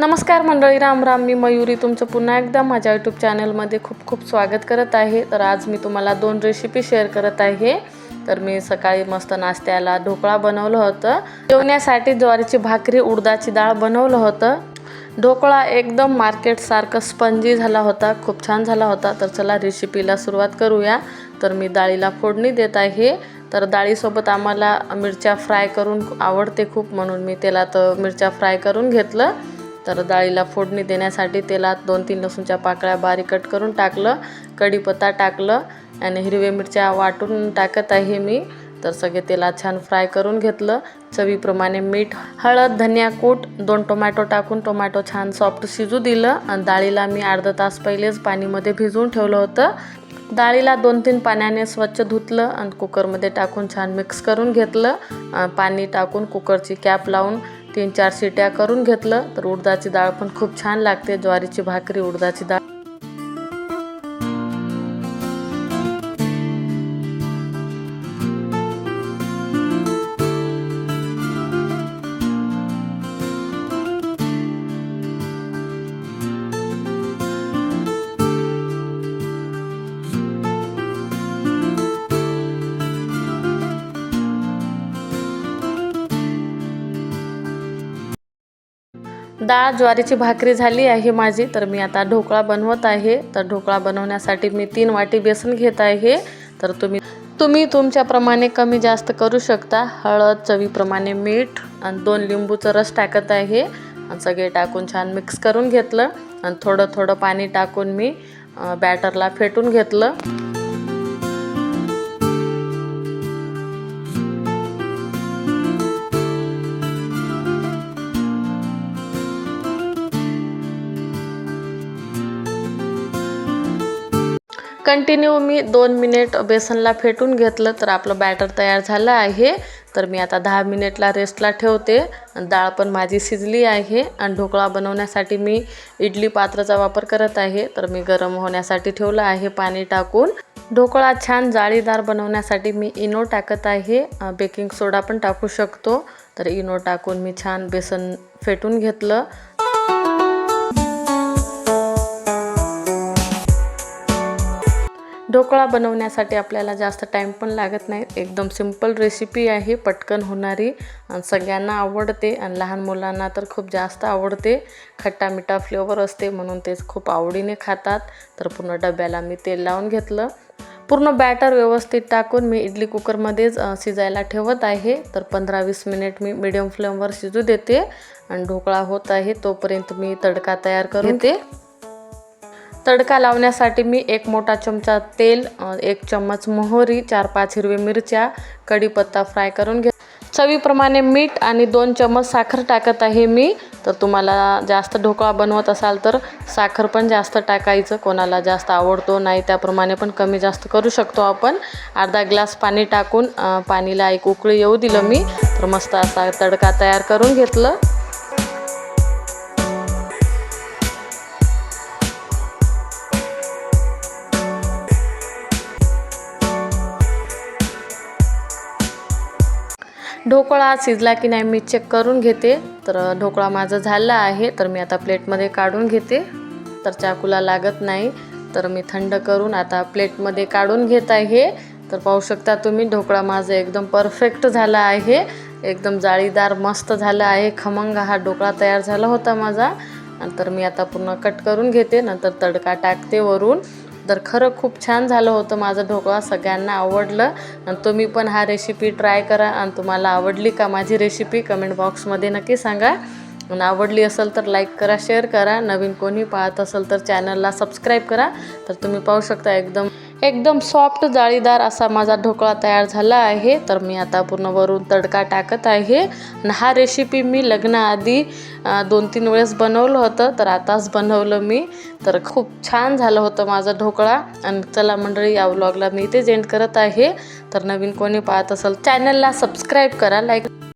नमस्कार मंडळी राम राम. मी मयुरी तुमचं पुन्हा एकदा माझ्या यूट्यूब चॅनलमध्ये खूप खूप स्वागत करत आहे. तर आज मी तुम्हाला दोन रेसिपी शेअर करत आहे. तर मी सकाळी मस्त नाश्त्याला ढोकळा बनवलं होतं. जेवण्यासाठी ज्वारीची भाकरी उडदाची डाळ बनवलं होतं. ढोकळा एकदम मार्केटसारखं स्पंजी झाला होता खूप छान झाला होता. तर चला रेसिपीला सुरुवात करूया. तर मी डाळीला फोडणी देत आहे. तर डाळीसोबत आम्हाला मिरच्या फ्राय करून आवडते खूप म्हणून मी तेलात मिरच्या फ्राय करून घेतलं. तर डाळीला फोडणी देण्यासाठी तेलात दोन तीन लसूणच्या पाकळ्या बारीक कट करून टाकलं कढीपत्ता टाकलं आणि हिरव्या मिरच्या वाटून टाकत आहे मी. तर सगळे तेलात छान फ्राय करून घेतलं. चवीप्रमाणे मीठ हळद धनिया कूट दोन टोमॅटो टाकून टोमॅटो छान सॉफ्ट शिजू दिलं. आणि डाळीला मी अर्धा तास पहिलेच पाणीमध्ये भिजवून ठेवलं होतं. डाळीला दोन तीन पाण्याने स्वच्छ धुतलं आणि कुकरमध्ये टाकून छान मिक्स करून घेतलं. पाणी टाकून कुकरची कॅप लावून तीन चार शिट्या करून घेतलं तर उडदाची डाळ पण खूप छान लागते. ज्वारीची भाकरी उडदाची डाळ. डाळ ज्वारीची भाकरी झाली आहे माझी तर मी आता ढोकळा बनवत आहे. तर ढोकळा बनवण्यासाठी मी तीन वाटी बेसन घेत आहे. तर तुम्ही तुम्ही तुमच्याप्रमाणे कमी जास्त करू शकता. हळद चवीप्रमाणे मीठ आणि दोन लिंबूचं रस टाकत आहे. आणि सगळे टाकून छान मिक्स करून घेतलं. आणि थोडं थोडं पाणी टाकून मी बॅटरला फेटून घेतलं. कंटिन्यू मी दोन मिनिट बेसनला फेटून घेतलं तर आपलं बॅटर तयार झालं आहे. तर मी आता दहा मिनिटला रेस्टला ठेवते. आणि डाळ पण माझी शिजली आहे. आणि ढोकळा बनवण्यासाठी मी इडली पात्राचा वापर करत आहे. तर मी गरम होण्यासाठी ठेवलं आहे पाणी टाकून. ढोकळा छान जाळीदार बनवण्यासाठी मी इनो टाकत आहे. बेकिंग सोडा पण टाकू शकतो. तर इनो टाकून मी छान बेसन फेटून घेतलं. ढोकळा बनवण्यासाठी आपल्याला जास्त टाईम पण लागत नाही. एकदम सिंपल रेसिपी आहे पटकन होणारी आणि सगळ्यांना आवडते आणि लहान मुलांना तर खूप जास्त आवडते. खट्टा मिठा फ्लेवर असते म्हणून तेच खूप आवडीने खातात. तर पूर्ण डब्याला मी तेल लावून घेतलं. पूर्ण बॅटर व्यवस्थित टाकून मी इडली कुकरमध्येच शिजायला ठेवत आहे. तर पंधरा वीस मिनिट मी मिडियम फ्लेमवर शिजू देते. आणि ढोकळा होत आहे तोपर्यंत मी तडका तयार करून ते तडका लावण्यासाठी मी एक मोठा चमचा तेल एक चम्मच मोहरी चार पाच हिरवे मिरच्या कढीपत्ता फ्राय करून घे. चवीप्रमाणे मीठ आणि दोन चम्मच साखर टाकत आहे मी. तर तुम्हाला जास्त ढोकळा बनवत असाल तर साखर पण जास्त टाकायचं. कोणाला जास्त आवडतो नाही त्याप्रमाणे पण कमी जास्त करू शकतो आपण. अर्धा ग्लास पाणी टाकून पाणीला एक उकळी येऊ दिलं मी. तर मस्त असा तडका तयार करून घेतलं. ढोकळा शिजला की नाही मी चेक करून घेते. तर ढोकळा माझा झाला आहे. तर मी आता प्लेटमध्ये काढून घेते. तर चाकूला लागत नाही. तर मी थंड करून आता प्लेटमध्ये काढून घेत आहे. तर पाहू शकता तुम्ही ढोकळा माझा एकदम परफेक्ट झाला आहे. एकदम जाळीदार मस्त झाला आहे. खमंग हा ढोकळा तयार झाला होता माझा. नंतर मी आता पूर्ण कट करून घेते. नंतर तडका टाकते वरून. तर खरं खूप छान झालं होतं माझं ढोकळा सगळ्यांना आवडलं. आणि तुम्ही पण हा रेसिपी ट्राय करा. आणि तुम्हाला आवडली का माझी रेसिपी कमेंट बॉक्समध्ये नक्की सांगा. आणि आवडली असेल तर लाईक करा शेअर करा. नवीन कोणी पाहत असेल तर चॅनलला सबस्क्राईब करा. तर तुम्ही पाहू शकता एकदम एकदम सॉफ्ट जाळीदार असा माझा ढोकळा तयार झाला आहे. तर मी आता पूर्ण वरून तडका टाकत आहे. आणि हा रेसिपी मी लग्नाआधी दोन तीन वेळेस बनवलं होतं. तर आताच बनवलं मी. तर खूप छान झालं होतं माझा ढोकळा. आणि चला मंडळी या व्लॉगला मी इथेच एंड करत आहे. तर नवीन कोणी पाहत असेल चॅनलला सबस्क्राईब करा. लाईक